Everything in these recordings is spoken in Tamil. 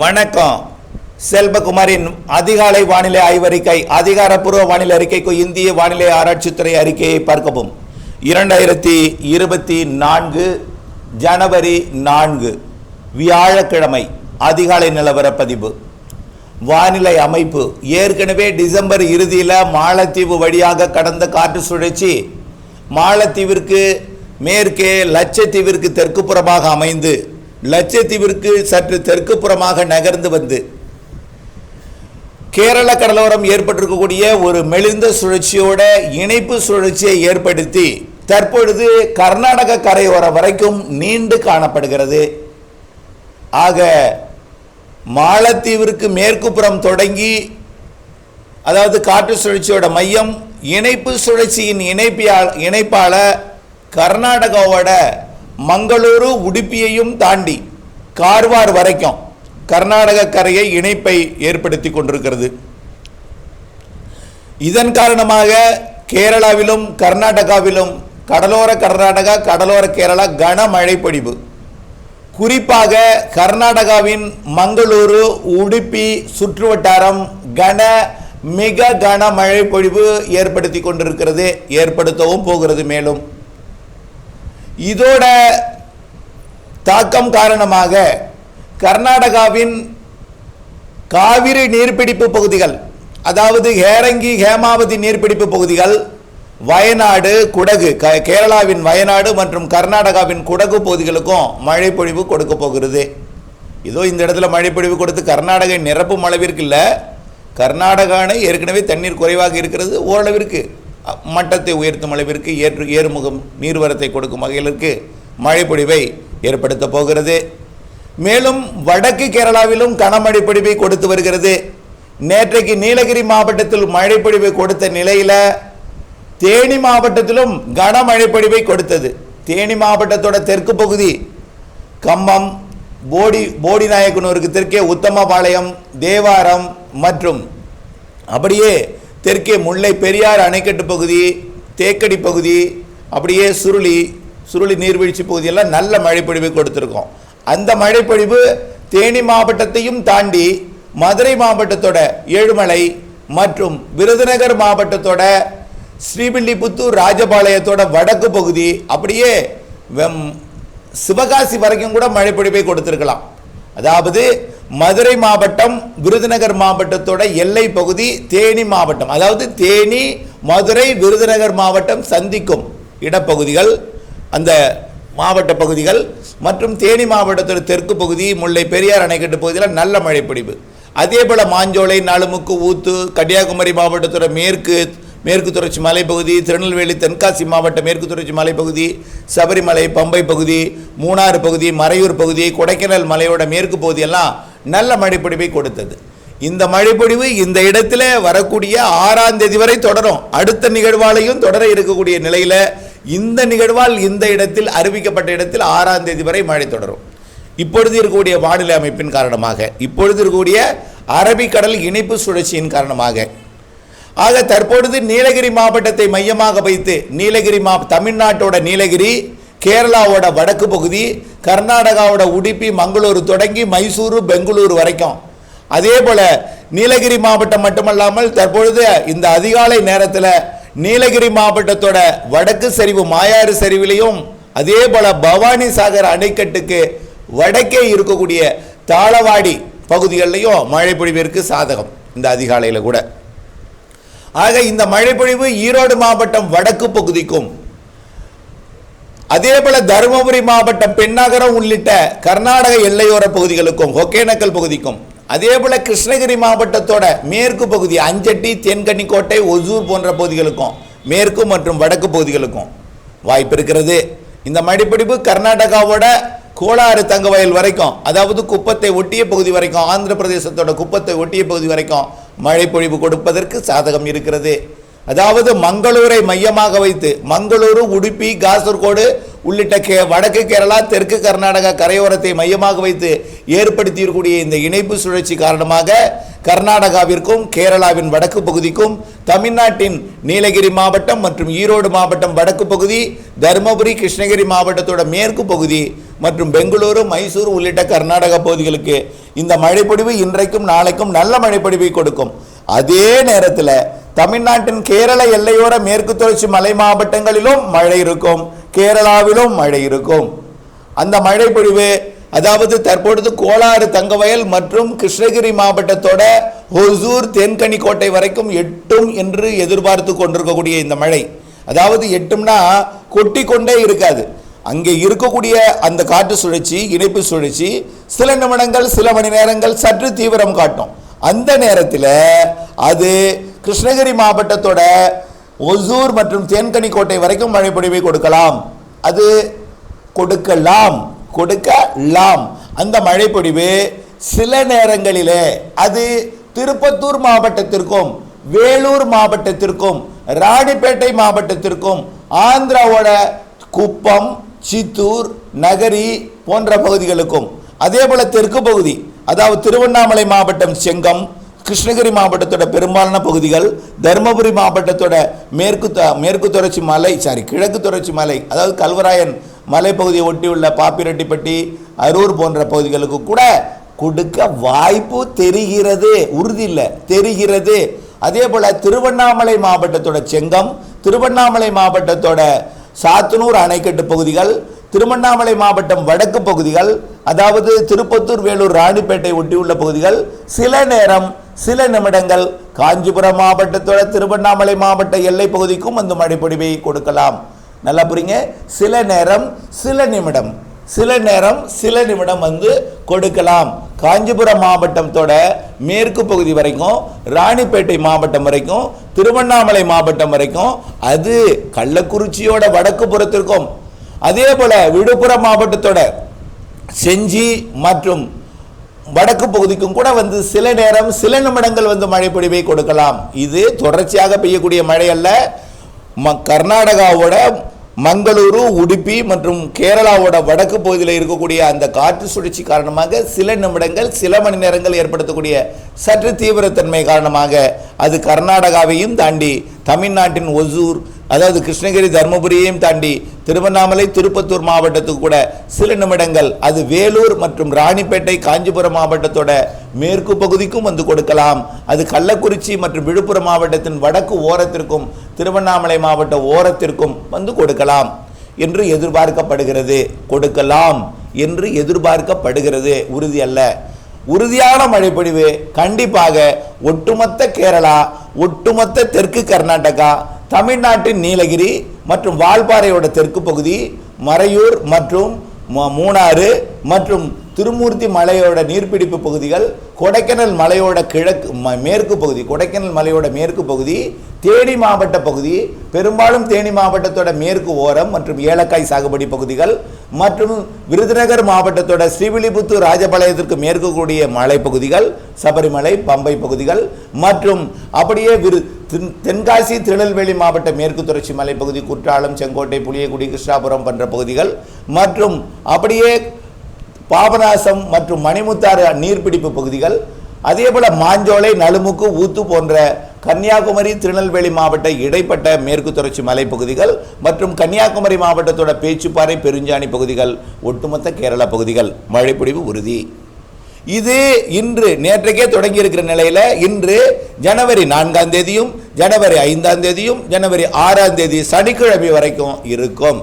வணக்கம். செல்வகுமாரின் அதிகாலை வானிலை ஆய்வறிக்கை அதிகாரப்பூர்வ வானிலை அறிக்கைக்கு இந்திய வானிலை ஆராய்ச்சித்துறை அறிக்கையை பார்க்கவும். இரண்டாயிரத்தி இருபத்தி நான்கு ஜனவரி நான்கு வியாழக்கிழமை அதிகாலை நிலவரப்பதிவு. வானிலை அமைப்பு ஏற்கனவே டிசம்பர் இறுதியில் மாலத்தீவு வழியாக கடந்த காற்று சுழற்சி மாலத்தீவிற்கு மேற்கே லட்சத்தீவிற்கு தெற்கு புறமாக அமைந்து லட்சத்தீவிற்கு சற்று தெற்கு புறமாக நகர்ந்து வந்து கேரள கடலோரம் ஏற்பட்டிருக்கக்கூடிய ஒரு மெலிந்த சுழற்சியோட இணைப்பு சுழற்சியை ஏற்படுத்தி தற்பொழுது கர்நாடக கரையோரம் வரைக்கும் நீண்டு காணப்படுகிறது. ஆக மாலத்தீவிற்கு மேற்கு புறம் தொடங்கி அதாவது காற்று சுழற்சியோட மையம் இணைப்பு சுழற்சியின் இணைப்பியால் இணைப்பால் கர்நாடகாவோட மங்களூரு உடுப்பியையும் தாண்டி கார்வார் வரைக்கும் கர்நாடக கரையை இணைப்பை ஏற்படுத்தி கொண்டிருக்கிறது. இதன் காரணமாக கேரளாவிலும் கர்நாடகாவிலும் கடலோர கர்நாடகா கடலோர கேரளா கனமழை பொழிவு குறிப்பாக கர்நாடகாவின் மங்களூரு உடுப்பி சுற்றுவட்டாரம் கன மிக கனமழை பொழிவு ஏற்படுத்தி கொண்டிருக்கிறது. ஏற்படுத்தவும் போகிறது மேலும். இதோட தாக்கம் காரணமாக கர்நாடகாவின் காவிரி நீர்பிடிப்பு பகுதிகள் அதாவது ஹேரங்கி ஹேமாவதி நீர்பிடிப்பு பகுதிகள் வயநாடு குடகு க- கேரளாவின் வயநாடு மற்றும் கர்நாடகாவின் குடகு பகுதிகளுக்கும் மழை பொழிவு கொடுக்க போகிறது. இதோ இந்த இடத்துல மழை பொழிவு கொடுத்து கர்நாடகை நிரப்பும் அளவிற்கு இல்லை. கர்நாடகான ஏற்கனவே தண்ணீர் குறைவாக இருக்கிறது ஓரளவிற்கு. மட்டத்தை உயர்த்தும் அளவிற்கு ஏற்று ஏறுமுகம் நீர்வரத்தை கொடுக்கும் வகையிலிருக்கு. மழைப்பொழிவை ஏற்படுத்தப் ஏற்படுத்த போகிறது. மேலும் வடக்கு கேரளாவிலும் கனமழை பொழிவை கொடுத்து வருகிறது. நேற்றைக்கு நீலகிரி மாவட்டத்தில் மழைப்பொழிவை கொடுத்த நிலையில் தேனி மாவட்டத்திலும் கனமழை பொழிவை கொடுத்தது. தேனி மாவட்டத்தோட தெற்கு பகுதி கம்பம் போடி போடி நாயக்கனூருக்கு தெற்கே உத்தமபாளையம் தேவாரம் மற்றும் அப்படியே தெற்கே முல்லை பெரியார் அணைக்கட்டு பகுதி தேக்கடி பகுதி அப்படியே சுருளி சுருளி நீர்வீழ்ச்சி பகுதியெல்லாம் நல்ல மழைப்பொழிவு கொடுத்துருக்கோம். அந்த மழைப்பொழிவு தேனி மாவட்டத்தையும் தாண்டி மதுரை மாவட்டத்தோட ஏழுமலை மற்றும் விருதுநகர் மாவட்டத்தோட ஸ்ரீவில்லிபுத்தூர் ராஜபாளையத்தோட வடக்கு பகுதி அப்படியே வெம் சிவகாசி வரைக்கும் கூட மழைப்பொழிவை கொடுத்துருக்கலாம். அதாவது மதுரை மாவட்டம் விருதுநகர் மாவட்டத்தோட எல்லை பகுதி தேனி மாவட்டம். அதாவது தேனி மதுரை விருதுநகர் மாவட்டம் சந்திக்கும் இடப்பகுதிகள் அந்த மாவட்ட பகுதிகள் மற்றும் தேனி மாவட்டத்தோட தெற்கு பகுதி முல்லை பெரியார் அணைக்கட்டு பகுதியில் நல்ல மழைப்பொழிவு. அதே போல் மாஞ்சோலை நாலுமுக்கு ஊத்து கன்னியாகுமரி மாவட்டத்தோட மேற்கு மேற்கு தொடர்ச்சி மலைப்பகுதி திருநெல்வேலி தென்காசி மாவட்ட மேற்கு தொடர்ச்சி மலைப்பகுதி சபரிமலை பம்பை பகுதி மூணாறு பகுதி மறையூர் பகுதி கொடைக்கானல் மலையோட மேற்கு பகுதியெல்லாம் நல்ல மழைப்பொழிவை கொடுத்தது. இந்த மழைப்பொழிவு இந்த இடத்துல வரக்கூடிய ஆறாம் தேதி வரை தொடரும். அடுத்த நிகழ்வாலையும் தொடர இருக்கக்கூடிய நிலையில் இந்த நிகழ்வால் இந்த இடத்தில் அறிவிக்கப்பட்ட இடத்தில் ஆறாம் தேதி வரை மழை தொடரும். இப்பொழுது இருக்கக்கூடிய வானிலை அமைப்பின் காரணமாக இப்பொழுது இருக்கக்கூடிய அரபிக்கடல் இணைப்பு சுழற்சியின் காரணமாக ஆக தற்பொழுது நீலகிரி மாவட்டத்தை மையமாக வைத்து நீலகிரி மா தமிழ்நாட்டோட நீலகிரி கேரளாவோட வடக்கு பகுதி கர்நாடகாவோட உடுப்பி மங்களூரு தொடங்கி மைசூரு பெங்களூரு வரைக்கும். அதே போல் நீலகிரி மாவட்டம் மட்டுமல்லாமல் தற்பொழுது இந்த அதிகாலை நேரத்தில் நீலகிரி மாவட்டத்தோட வடக்கு சரிவு மாயாறு சரிவிலையும் அதே போல் பவானி சாகர் அணைக்கட்டுக்கு வடக்கே இருக்கக்கூடிய தாளவாடி பகுதிகளிலையும் மழை பொழிவிற்கு சாதகம் இந்த அதிகாலையில் கூட. ஆக இந்த மழைப்பொழிவு ஈரோடு மாவட்டம் வடக்கு பகுதிக்கும் அதே போல தருமபுரி மாவட்டம் பெண்ணாகரம் உள்ளிட்ட கர்நாடக எல்லையோர பகுதிகளுக்கும் ஒகேனக்கல் பகுதிக்கும் அதே போல கிருஷ்ணகிரி மாவட்டத்தோட மேற்கு பகுதி அஞ்சட்டி தென்கன்னிக்கோட்டை ஒசூர் போன்ற பகுதிகளுக்கும் மேற்கு மற்றும் வடக்கு பகுதிகளுக்கும் வாய்ப்பு இருக்கிறது. இந்த மழைப்பிடிப்பு கர்நாடகாவோட கோளாறு தங்கவயல் வரைக்கும் அதாவது குப்பத்தை ஒட்டிய பகுதி வரைக்கும் ஆந்திர பிரதேசத்தோட குப்பத்தை ஒட்டிய பகுதி வரைக்கும் மழை பொழிவு கொடுப்பதற்கு சாதகம் இருக்கிறது. அதாவது மங்களூரை மையமாக வைத்து மங்களூரு உடுப்பி காசர்கோடு உள்ளிட்ட கே வடக்கு கேரளா தெற்கு கர்நாடகா கரையோரத்தை மையமாக வைத்து ஏற்படுத்தியிருக்கூடிய இந்த இணைப்பு சுழற்சி காரணமாக கர்நாடகாவிற்கும் கேரளாவின் வடக்கு பகுதிக்கும் தமிழ்நாட்டின் நீலகிரி மாவட்டம் மற்றும் ஈரோடு மாவட்டம் வடக்கு பகுதி தருமபுரி கிருஷ்ணகிரி மாவட்டத்தோட மேற்கு பகுதி மற்றும் பெங்களூரு மைசூர் உள்ளிட்ட கர்நாடக பகுதிகளுக்கு இந்த மழைப்பொழிவு இன்றைக்கும் நாளைக்கும் நல்ல மழைப்பொழிவை கொடுக்கும். அதே நேரத்தில் தமிழ்நாட்டின் கேரள எல்லையோர மேற்கு தொடர்ச்சி மலை மாவட்டங்களிலும் மழை இருக்கும். கேரளாவிலும் மழை இருக்கும். அந்த மழை பொழிவு அதாவது தற்பொழுது கோலாறு தங்கவயல் மற்றும் கிருஷ்ணகிரி மாவட்டத்தோட ஒசூர் கோட்டை வரைக்கும் எட்டும் என்று எதிர்பார்த்து கொண்டிருக்கக்கூடிய இந்த மழை. அதாவது எட்டும்னா கொட்டி கொண்டே இருக்காது. அங்கே இருக்கக்கூடிய அந்த காற்று சுழற்சி இணைப்பு சுழற்சி சில நிமிடங்கள் சில மணி நேரங்கள் சற்று தீவிரம் காட்டும். அந்த நேரத்தில் அது கிருஷ்ணகிரி மாவட்டத்தோட ஒசூர் மற்றும் தேன்கனிக்கோட்டை வரைக்கும் மழை பொழிவை கொடுக்கலாம். அது கொடுக்கலாம். கொடுக்கலாம். அந்த மழைப்பொழிவு சில நேரங்களிலே அது திருப்பத்தூர் மாவட்டத்திற்கும் வேலூர் மாவட்டத்திற்கும் ராணிப்பேட்டை மாவட்டத்திற்கும் ஆந்திராவோட குப்பம் சித்தூர் நகரி போன்ற பகுதிகளுக்கும். அதே போல் தெற்கு பகுதி அதாவது திருவண்ணாமலை மாவட்டம் செங்கம் கிருஷ்ணகிரி மாவட்டத்தோட பெரும்பாலான பகுதிகள் தருமபுரி மாவட்டத்தோட மேற்கு மேற்கு தொடர்ச்சி மலை சாரி கிழக்கு தொடர்ச்சி மலை அதாவது கல்வராயன் மலைப்பகுதியை ஒட்டியுள்ள பாப்பிரெட்டிப்பட்டி அரூர் போன்ற பகுதிகளுக்கு கூட கொடுக்க வாய்ப்பு தெரிகிறது. உறுதி இல்லை தெரிகிறது. அதே போல் திருவண்ணாமலை மாவட்டத்தோட செங்கம் திருவண்ணாமலை மாவட்டத்தோட சாத்தனூர் அணைக்கட்டு பகுதிகள் திருவண்ணாமலை மாவட்டம் வடக்கு பகுதிகள் அதாவது திருப்பத்தூர் வேலூர் ராணிப்பேட்டை ஒட்டியுள்ள பகுதிகள் சில நேரம் சில நிமிடங்கள் காஞ்சிபுரம் மாவட்டத்தோட திருவண்ணாமலை மாவட்ட எல்லை பகுதிக்கும் அந்த மழைப்பொழிவை கொடுக்கலாம். நல்லா புரியுங்க? சில நேரம் சில நிமிடம். சில நேரம் சில நிமிடம் வந்து கொடுக்கலாம். காஞ்சிபுரம் மாவட்டத்தோட மேற்கு பகுதி வரைக்கும் ராணிப்பேட்டை மாவட்டம் வரைக்கும் திருவண்ணாமலை மாவட்டம் வரைக்கும் அது கள்ளக்குறிச்சியோட வடக்கு புறத்திற்கும். அதே போல விழுப்புரம் மாவட்டத்தோட செஞ்சி மற்றும் வடக்கு பகுதிக்கும் கூட வந்து சில நேரம் சில நிமிடங்கள் வந்து மழை பொழிவை கொடுக்கலாம். இது தொடர்ச்சியாக பெய்யக்கூடிய மழை அல்ல. ம- கர்நாடகாவோட மங்களூரு உடுப்பி மற்றும் கேரளாவோட வடக்கு பகுதியில் இருக்கக்கூடிய அந்த காற்று சுழற்சி காரணமாக சில நிமிடங்கள் சில மணி நேரங்கள் ஏற்படுத்தக்கூடிய சற்று தீவிரத்தன்மை காரணமாக அது கர்நாடகாவையும் தாண்டி தமிழ்நாட்டின் ஒசூர் அதாவது கிருஷ்ணகிரி தருமபுரியையும் தாண்டி திருவண்ணாமலை திருப்பத்தூர் மாவட்டத்துக்கு கூட சில நிமிடங்கள் அது வேலூர் மற்றும் ராணிப்பேட்டை காஞ்சிபுரம் மாவட்டத்தோட மேற்கு பகுதிக்கும் வந்து கொடுக்கலாம். அது கள்ளக்குறிச்சி மற்றும் விழுப்புரம் மாவட்டத்தின் வடக்கு ஓரத்திற்கும் திருவண்ணாமலை மாவட்ட ஓரத்திற்கும் வந்து கொடுக்கலாம் என்று எதிர்பார்க்கப்படுகிறது. கொடுக்கலாம் என்று எதிர்பார்க்கப்படுகிறது. உறுதி அல்ல. உறுதியான மழைப்பொழிவு கண்டிப்பாக ஒட்டுமொத்த கேரளா ஒட்டுமொத்த தெற்கு கர்நாடகா தமிழ்நாட்டின் நீலகிரி மற்றும் வால்பாறையோட தெற்கு பகுதி மறையூர் மற்றும் மூணாறு மற்றும் திருமூர்த்தி மலையோட நீர்பிடிப்பு பகுதிகள் கொடைக்கானல் மலையோட கிழக்கு ம- மேற்கு பகுதி கொடைக்கானல் மலையோட மேற்கு பகுதி தேனி மாவட்ட பகுதி பெரும்பாலும் தேனி மாவட்டத்தோட மேற்கு ஓரம் மற்றும் ஏலக்காய் சாகுபடி பகுதிகள் மற்றும் விருதுநகர் மாவட்டத்தோட ஸ்ரீவில்லிபுத்தூர் ராஜபாளையத்திற்கு மேற்கு கூடிய மலைப்பகுதிகள் சபரிமலை பம்பை பகுதிகள் மற்றும் அப்படியே விரு தென்காசி திருநெல்வேலி மாவட்ட மேற்கு தொடர்ச்சி மலைப்பகுதி குற்றாலம் செங்கோட்டை புளியகுடி கிருஷ்ணாபுரம் போன்ற பகுதிகள் மற்றும் அப்படியே பாபநாசம் மற்றும் மணிமுத்தாறு நீர்பிடிப்பு பகுதிகள் அதேபோல மாஞ்சோலை நலுமுக்கு ஊத்து போன்ற கன்னியாகுமரி திருநெல்வேலி மாவட்ட இடைப்பட்ட மேற்கு தொடர்ச்சி மலைப்பகுதிகள் மற்றும் கன்னியாகுமரி மாவட்டத்தோட பேச்சுப்பாறை பெருஞ்சாணி பகுதிகள் ஒட்டுமொத்த கேரள பகுதிகள். மழைப்பொடிவு உறுதி. இது இன்று நேற்றைக்கே தொடங்கி இருக்கிற நிலையில் இன்று ஜனவரி நான்காம் தேதியும் ஜனவரி ஐந்தாம் தேதியும் ஜனவரி ஆறாம் தேதி சனிக்கிழமை வரைக்கும் இருக்கும்.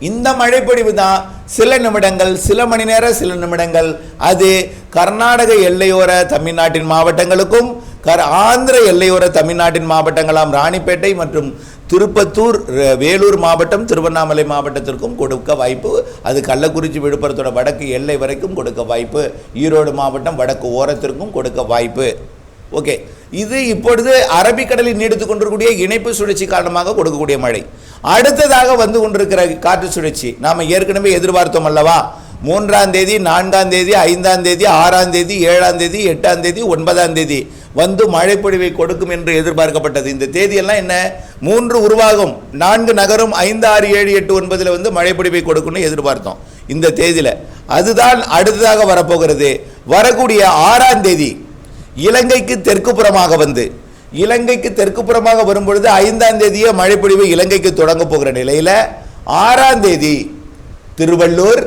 இந்த மழைப்பொழிவு தான் சில நிமிடங்கள் சில மணி நேரம் சில நிமிடங்கள் அது கர்நாடக எல்லையோர தமிழ்நாட்டின் மாவட்டங்களுக்கும் கர் ஆந்திர எல்லையோர தமிழ்நாட்டின் மாவட்டங்களாம் ராணிப்பேட்டை மற்றும் திருப்பத்தூர் ர- வேலூர் மாவட்டம் திருவண்ணாமலை மாவட்டத்திற்கும் கொடுக்க வாய்ப்பு. அது கள்ளக்குறிச்சி விழுப்புரத்தோட வடக்கு எல்லை வரைக்கும் கொடுக்க வாய்ப்பு. ஈரோடு மாவட்டம் வடக்கு ஓரத்திற்கும் கொடுக்க வாய்ப்பு. ஓகே. இது இப்பொழுது அரபிக்கடலில் நீடித்து கொண்டிருக்கூடிய இணைப்பு சுழற்சி காரணமாக கொடுக்கக்கூடிய மழை. அடுத்ததாக வந்து கொண்டிருக்கிற காற்று சுழற்சி. நாம் ஏற்கனவே எதிர்பார்த்தோம் அல்லவா? மூன்றாம் தேதி நான்காம் தேதி ஐந்தாம் தேதி ஆறாம் தேதி ஏழாம் தேதி எட்டாம் தேதி ஒன்பதாம் தேதி வந்து மழைப்பொழிவை கொடுக்கும் என்று எதிர்பார்க்கப்பட்டது. இந்த தேதியெல்லாம் என்ன? மூன்று உருவாகும். நான்கு நகரும் ஐந்து ஆறு ஏழு எட்டு ஒன்பதில் வந்து மழைப்பொழிவை கொடுக்கும்னு எதிர்பார்த்தோம் இந்த தேதியில். அதுதான் அடுத்ததாக வரப்போகிறது. வரக்கூடிய ஆறாம் தேதி இலங்கைக்கு தெற்கு புறமாக வந்து இலங்கைக்கு தெற்கு புறமாக வரும்பொழுது ஐந்தாம் தேதியே மழைப்பொழிவு இலங்கைக்கு தொடங்க போகிற நிலையில் ஆறாம் தேதி திருவள்ளூர்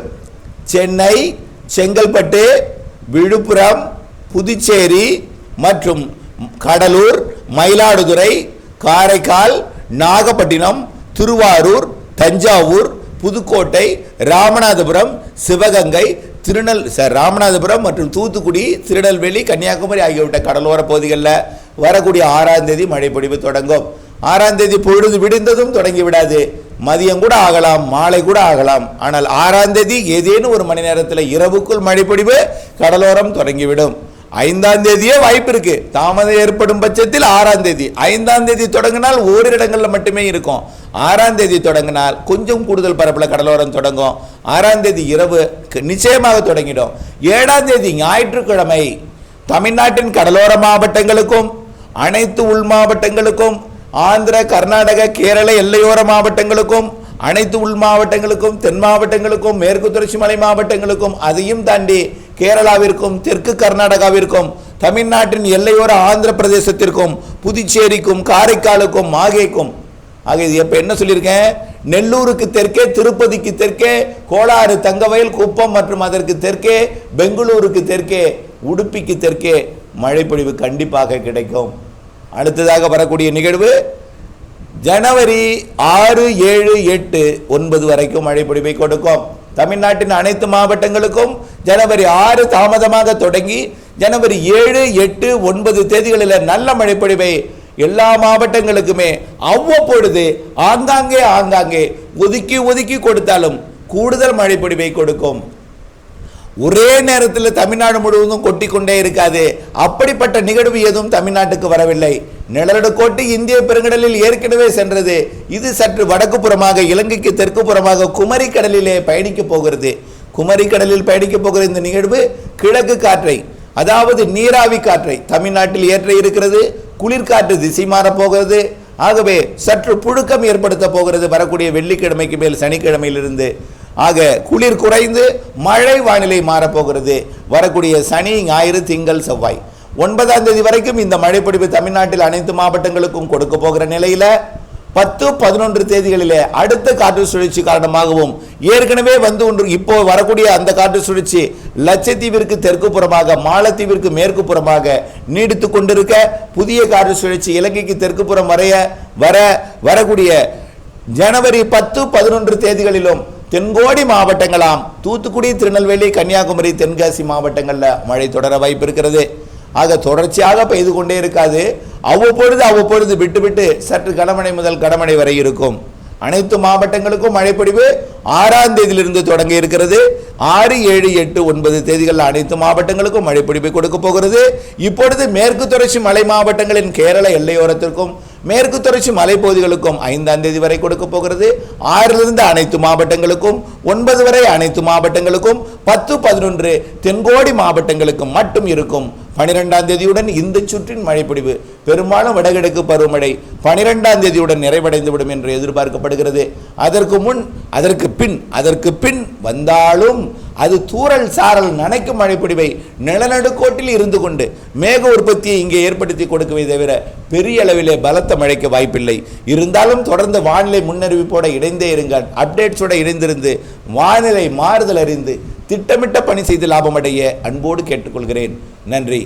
சென்னை செங்கல்பட்டு விழுப்புரம் புதுச்சேரி மற்றும் கடலூர் மயிலாடுதுறை காரைக்கால் நாகப்பட்டினம் திருவாரூர் தஞ்சாவூர் புதுக்கோட்டை ராமநாதபுரம் சிவகங்கை திருநெல் ச- ராமநாதபுரம் மற்றும் தூத்துக்குடி திருநெல்வேலி கன்னியாகுமரி ஆகியவிட்ட கடலோர பகுதிகளில் வரக்கூடிய ஆறாம் தேதி மழை பொழிவு தொடங்கும். ஆறாம் தேதி பொழுது விடிந்ததும் தொடங்கி விடாது. மதியம் கூட ஆகலாம் மாலை கூட ஆகலாம். ஆனால் ஆறாம் தேதி ஏதேனும் ஒரு மணி நேரத்தில் இரவுக்குள் மழை பொழிவு கடலோரம் தொடங்கிவிடும். ஐந்தாம் தேதியே வாய்ப்பு இருக்கு. தாமதம் ஏற்படும் பட்சத்தில் ஆறாம் தேதி. ஐந்தாம் தேதி தொடங்கினால் ஓரிரு இடங்களில் மட்டுமே இருக்கும். ஆறாம் தேதி தொடங்கினால் கொஞ்சம் கூடுதல் பரப்பில் கடலோரம் தொடங்கும். ஆறாம் தேதி இரவு நிச்சயமாக தொடங்கிடும். ஏழாம் தேதி ஞாயிற்றுக்கிழமை தமிழ்நாட்டின் கடலோர மாவட்டங்களுக்கும் அனைத்து உள் மாவட்டங்களுக்கும் ஆந்திர கர்நாடக கேரள எல்லையோர மாவட்டங்களுக்கும் அனைத்து உள் மாவட்டங்களுக்கும் தென் மாவட்டங்களுக்கும் மேற்கு தொடர்ச்சி மலை மாவட்டங்களுக்கும் அதையும் தாண்டி கேரளாவிற்கும் தெற்கு கர்நாடகாவிற்கும் தமிழ்நாட்டின் எல்லையோர ஆந்திர பிரதேசத்திற்கும் புதுச்சேரிக்கும் காரைக்காலுக்கும் மாகேக்கும். ஆக இது எப்ப என்ன சொல்லியிருக்கேன்? நெல்லூருக்கு தெற்கே திருப்பதிக்கு தெற்கே கோளாறு தங்கவயல் குப்பம் மற்றும் அதற்கு தெற்கே பெங்களூருக்கு தெற்கே உடுப்பிக்கு தெற்கே மழைப்பொழிவு கண்டிப்பாக கிடைக்கும். அடுத்ததாக வரக்கூடிய நிகழ்வு ஜனவரி ஆறு ஏழு எட்டு ஒன்பது வரைக்கும் மழை பொழிவை கொடுக்கும். தமிழ்நாட்டின் அனைத்து மாவட்டங்களுக்கும் ஜனவரி ஆறு தாமதமாக தொடங்கி ஜனவரி ஏழு எட்டு ஒன்பது தேதிகளில் நல்ல மழை பொழிவை எல்லா மாவட்டங்களுக்குமே அவ்வப்பொழுது ஆங்காங்கே ஆங்காங்கே ஒதுக்கி ஒதுக்கி கொடுத்தாலும் கூடுதல் மழை பொழிவை கொடுக்கும். ஒரே நேரத்தில் தமிழ்நாடு முழுவதும் கொட்டி கொண்டே இருக்காது. அப்படிப்பட்ட நிகழ்வு எதுவும் தமிழ்நாட்டுக்கு வரவில்லை. நிழலடுக்கோட்டு இந்திய பெருங்கடலில் ஏற்கனவே சென்றது. இது சற்று வடக்கு புறமாக இலங்கைக்கு தெற்கு புறமாக குமரி கடலிலே பயணிக்க போகிறது. குமரி கடலில் பயணிக்கப் போகிற இந்த நிகழ்வு கிழக்கு காற்றை அதாவது நீராவி காற்றை தமிழ்நாட்டில் ஏற்ற இருக்கிறது. குளிர்காற்று திசை மாறப் போகிறது. ஆகவே சற்று புழுக்கம் ஏற்படுத்த போகிறது. வரக்கூடிய வெள்ளிக்கிழமைக்கு மேல் சனிக்கிழமையிலிருந்து. ஆக குளிர் குறைந்து மழை வானிலை மாறப்போகிறது. வரக்கூடிய சனி ஞாயிறு திங்கள் செவ்வாய். ஒன்பதாம் தேதி வரைக்கும் இந்த மழைப்பிடிப்பு தமிழ்நாட்டில் அனைத்து மாவட்டங்களுக்கும் கொடுக்க போகிற நிலையில் பத்து பதினொன்று தேதிகளிலே அடுத்த காற்று சுழற்சி காரணமாகவும் ஏற்கனவே வந்து ஒன்று இப்போ வரக்கூடிய அந்த காற்று சுழற்சி லட்சத்தீவிற்கு தெற்கு புறமாக மாலத்தீவிற்கு மேற்கு புறமாக நீடித்து கொண்டிருக்க புதிய காற்று சுழற்சி இலங்கைக்கு தெற்கு புறம் வரைய வர வரக்கூடிய ஜனவரி பத்து பதினொன்று தேதிகளிலும் தென்கோடி மாவட்டங்களாம். தூத்துக்குடி திருநெல்வேலி கன்னியாகுமரி தென்காசி மாவட்டங்களில் மழை தொடர வாய்ப்பு இருக்கிறது. ஆக தொடர்ச்சியாக பெய்து கொண்டே இருக்காது. அவ்வப்பொழுது அவ்வப்பொழுது விட்டு விட்டு சற்று கடமனை முதல் கடமனை வரை இருக்கும். அனைத்து மாவட்டங்களுக்கும் மழைப்பொழிவு ஆறாம் தேதியிலிருந்து தொடங்கி இருக்கிறது. ஆறு ஏழு எட்டு ஒன்பது தேதிகளில் அனைத்து மாவட்டங்களுக்கும் மழைப்பொழிவை கொடுக்க போகிறது. இப்பொழுது மேற்கு தொடர்ச்சி மலை மாவட்டங்களின் கேரள எல்லையோரத்திற்கும் மேற்கு தொடர்ச்சி மலைப்பகுதிகளுக்கும் ஐந்தாம் தேதி வரை கொடுக்க போகிறது. ஆறிலிருந்து அனைத்து மாவட்டங்களுக்கும் ஒன்பது வரை அனைத்து மாவட்டங்களுக்கும் பத்து பதினொன்று தென்கோடி மாவட்டங்களுக்கும் மட்டும் இருக்கும். பனிரெண்டாம் தேதியுடன் இந்த சுற்றின் மழைப்பிடிவு பெரும்பாலும் வடகிழக்கு பருவமழை பனிரெண்டாம் தேதியுடன் நிறைவடைந்துவிடும் என்று எதிர்பார்க்கப்படுகிறது. அதற்கு முன் அதற்கு பின் அதற்கு பின் வந்தாலும் அது தூறல் சாரல் நனைக்கும் மழைப்பிடிவை நிலநடுக்கோட்டில் இருந்து கொண்டு மேக உற்பத்தியை இங்கே ஏற்படுத்தி கொடுக்கவே தவிர பெரிய அளவிலே பலத்த மழைக்கு வாய்ப்பில்லை. இருந்தாலும் தொடர்ந்து வானிலை முன்னறிவிப்போட இணைந்தே இருங்கள். அப்டேட்ஸோட இணைந்திருந்து வானிலை மாறுதல் அறிந்து திட்டமிட்ட பணி செய்து லாபமடைய அன்போடு கேட்டுக்கொள்கிறேன். நன்றி.